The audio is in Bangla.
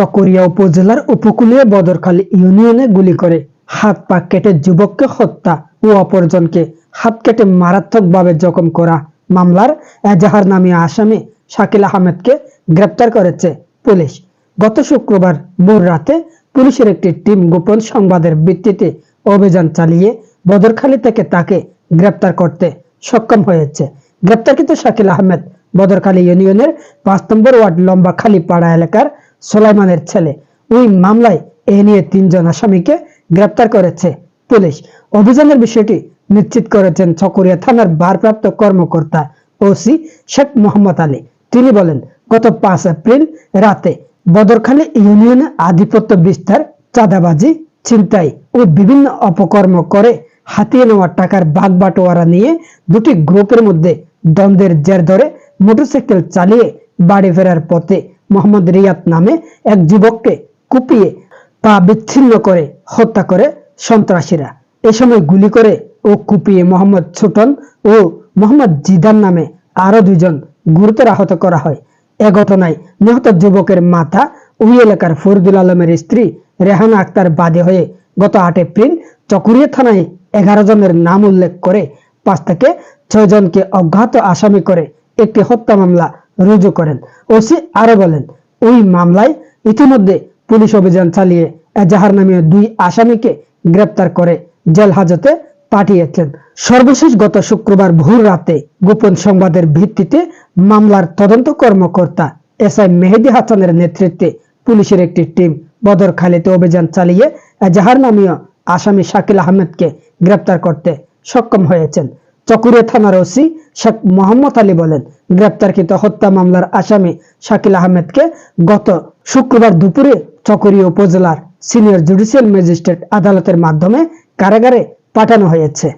চকরিয়া উপজেলার উপকূলীয় বদরখালী ইউনিয়নে গুলি করে। হাত পা কেটে যুবককে হত্যা ও অপরজনকে হাত কেটে মারাত্মকভাবে জখম করা মামলার এজাহার নামী আসামি শাকিল আহমেদকে গ্রেপ্তার করেছে পুলিশ। গত শুক্রবার ভোর রাতে পুলিশের একটি টিম গোপন সংবাদের ভিত্তিতে অভিযান চালিয়ে বদরখালী থেকে তাকে গ্রেপ্তার করতে সক্ষম হয়েছে। গ্রেপ্তারকৃত শাকিল আহমেদ বদরখালী ইউনিয়নের পাঁচ নম্বর ওয়ার্ড লম্বা খালিপাড়া এলাকার সোলাইমানের ছেলে। ওই মামলায় এ নিয়ে তিনজন আসামিকে গ্রেপ্তার করেছে পুলিশ। অভিযানের বিষয়টি নিশ্চিত করেছেন চকরিয়া থানার ভারপ্রাপ্ত কর্মকর্তা ওসি শেখ মোহাম্মদ আলী। তিনি বলেন, গত পাঁচ এপ্রিল রাতে বদরখালী ইউনিয়নে আধিপত্য বিস্তার, চাঁদাবাজি, ছিনতাই ও বিভিন্ন অপকর্ম করে হাতিয়ে নেওয়া টাকার বাঘ বাটোয়ারা নিয়ে দুটি গ্রুপের মধ্যে দ্বন্দ্বের জের ধরে মোটরসাইকেল চালিয়ে বাড়ি ফেরার পথে মোহাম্মদ রিয়াদ নামে এক যুবককে কুপিয়ে পা বিচ্ছিন্ন করে হত্যা করে সন্ত্রাসীরা। এ সময় গুলি করে ও কুপিয়ে মোহাম্মদ ছোটন ও মোহাম্মদ জিদান নামে আরও দুজন গুরুতর আহত করা হয়। এ ঘটনায় নিহত যুবকের মাথা ওই এলাকার ফরিদুল আলমের স্ত্রী রেহানা আক্তার বাদী হয়ে গত আট এপ্রিল চকুরিয়া থানায় এগারো জনের নাম উল্লেখ করে পাঁচ থেকে ছয় জনকে অজ্ঞাত আসামি করে একটি হত্যা মামলা রুজু করেন। ওসি আরও বলেন, ওই মামলায় ইতিমধ্যে পুলিশ অভিযান চালিয়ে এজাহার নামীয় দুই আসামিকে গ্রেপ্তার করে জেল হাজতে পাঠিয়েছেন। সর্বশেষ গত শুক্রবার ভোর রাতে গোপন সংবাদের ভিত্তিতে মামলার তদন্ত কর্মকর্তা এস আই মেহেদি হাসানের নেতৃত্বে পুলিশের একটি টিম বদরখালীতে অভিযান চালিয়ে এজাহার নামীয় আসামি শাকিল আহমেদকে গ্রেপ্তার করতে সক্ষম হয়েছেন। চকুরিয়া থানার ওসি শেখ মোহাম্মদ আলী বলেন, গ্রেপ্তারকৃত হত্যা মামলার আসামি শাকিল আহমেদকে গত শুক্রবার দুপুরে চকরিয়া উপজেলার সিনিয়র জুডিশিয়াল ম্যাজিস্ট্রেট আদালতের মাধ্যমে কারাগারে পাঠানো হয়েছে।